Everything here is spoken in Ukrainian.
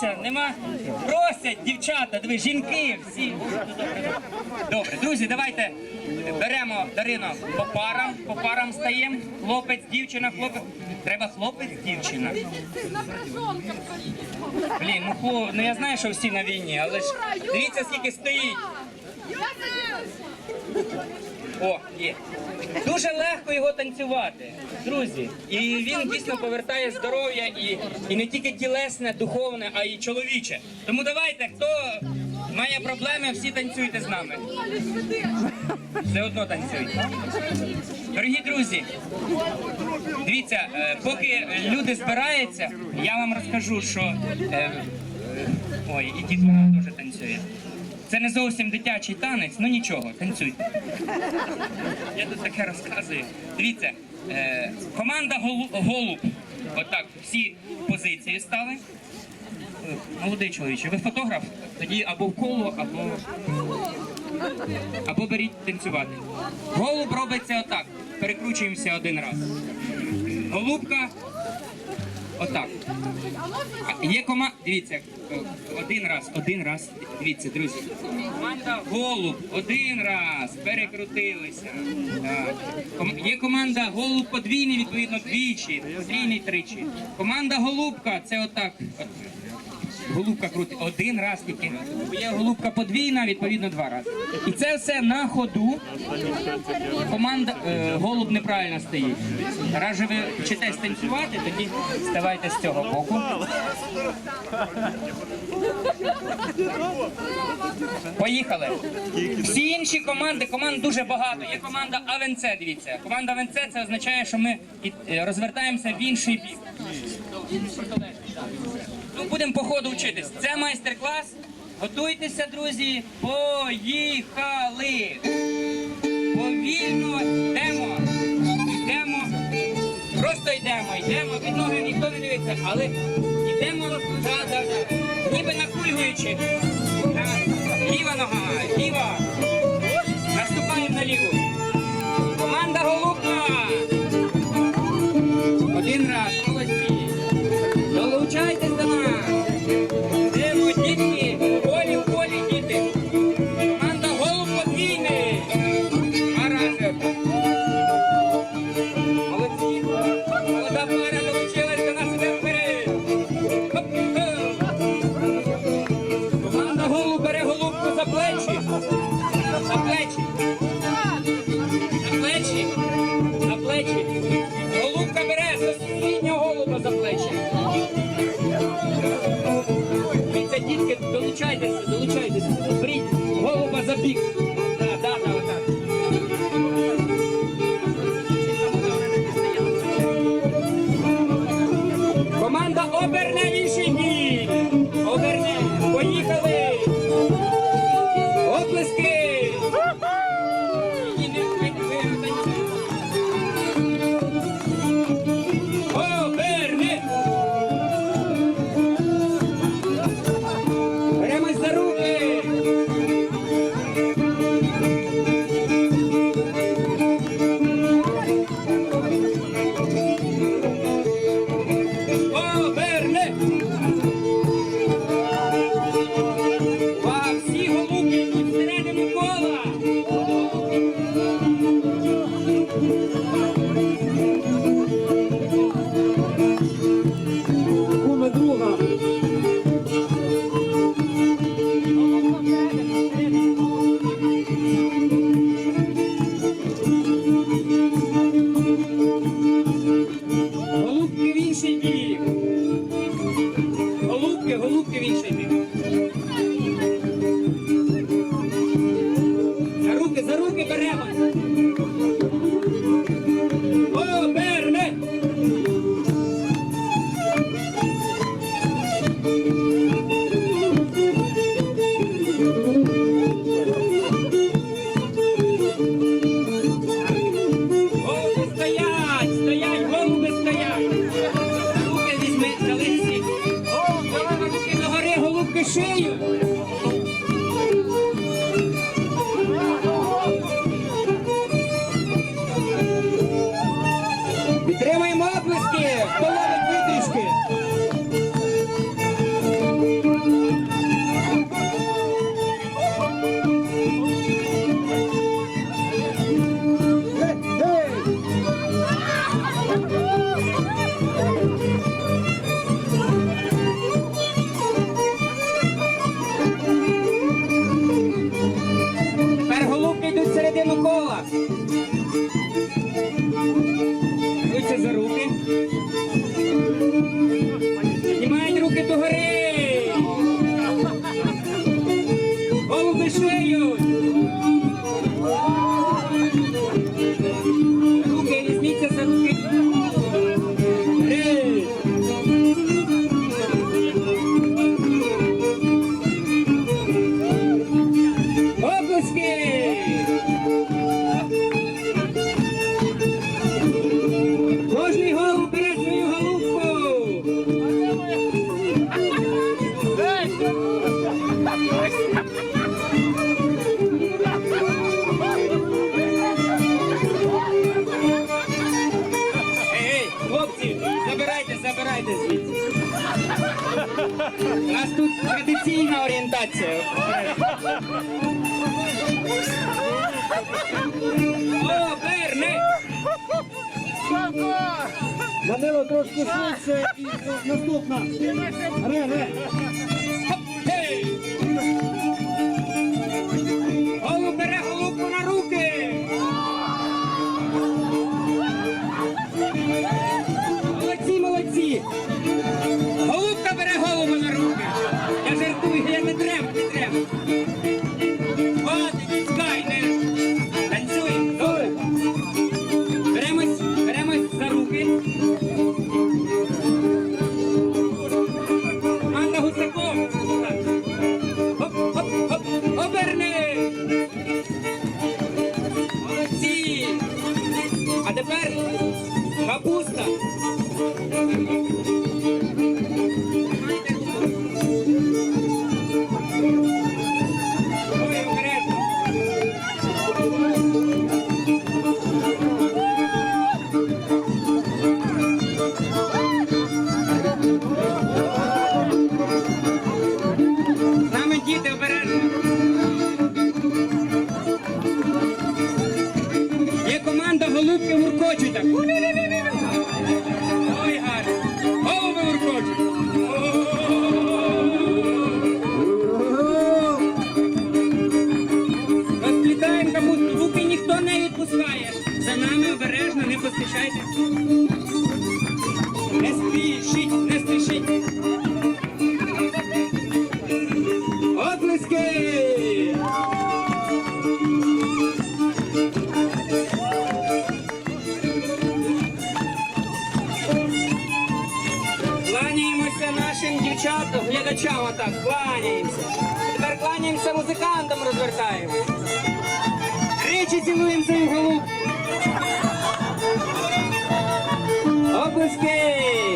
дивіться, нема. Просять дівчата, диви, жінки, всі. Добре, друзі, давайте беремо Дарино по парам, по парам стаємо. Хлопець, дівчина, хлопець. Треба хлопець, дівчина. Блін, ну, хло- ну я знаю, що всі на війні, але ж дивіться, скільки стоїть. О, є. Дуже легко його танцювати, друзі. І він дійсно повертає здоров'я і, і не тільки тілесне, духовне, а й чоловіче. Тому давайте, хто має проблеми, всі танцюйте з нами. Все одно танцюйте. Дорогі друзі, дивіться, е, поки люди збираються, я вам розкажу, що. е, Ой, і дід теж танцює. Це не зовсім дитячий танець, ну нічого, танцюйте. Я тут таке розказую. Дивіться, е, команда голу- голуб. Отак, всі позиції стали. Е, Молодий чоловіче, ви фотограф? Тоді або в коло, або. Або беріть танцювати. Голуб робиться отак. Перекручуємося один раз. Голубка. Отак. Є команда. Дивіться, один раз, один раз. Дивіться, друзі. Команда голуб. Один раз. Перекрутилися. Так. Ком- Є команда голуб подвійний, відповідно, двічі, потрійний тричі. Команда голубка це отак. От. Голубка крутить один раз тільки. Є голубка подвійна, відповідно, два рази. І це все на ходу. Команда е, голуб неправильно стоїть. Раз ви вчитесь танцювати, тоді ставайте з цього боку. Поїхали. Всі інші команди, команд дуже багато. Є команда АВНЦ, дивіться. Команда АВНЦ це означає, що ми е, розвертаємося в інший бік. Ну, будемо по ходу вчитись. Це майстер-клас. Готуйтеся, друзі. Поїхали! Повільно йдемо. Йдемо. Просто йдемо, йдемо, під ноги ніхто не дивиться, але йдемо да, да, да. ніби накульгуючи. Так. Ліва нога, ліва. Наступаємо на ліву. Команда голубка. Oh, man. Голубки, голубки в інший you. Jesus. У нас тут традиційна орієнтація. О, Берне! Данило трошки швидше і наступна. Ре, ре. apuesta. Шіть, не спішіть. Оплески! Кланяємося нашим дівчатам, глядачам отак, кланяємося. Тепер кланяємося музикантам, розвертаємо. Тричі цілуємо цей голуб. Оплески!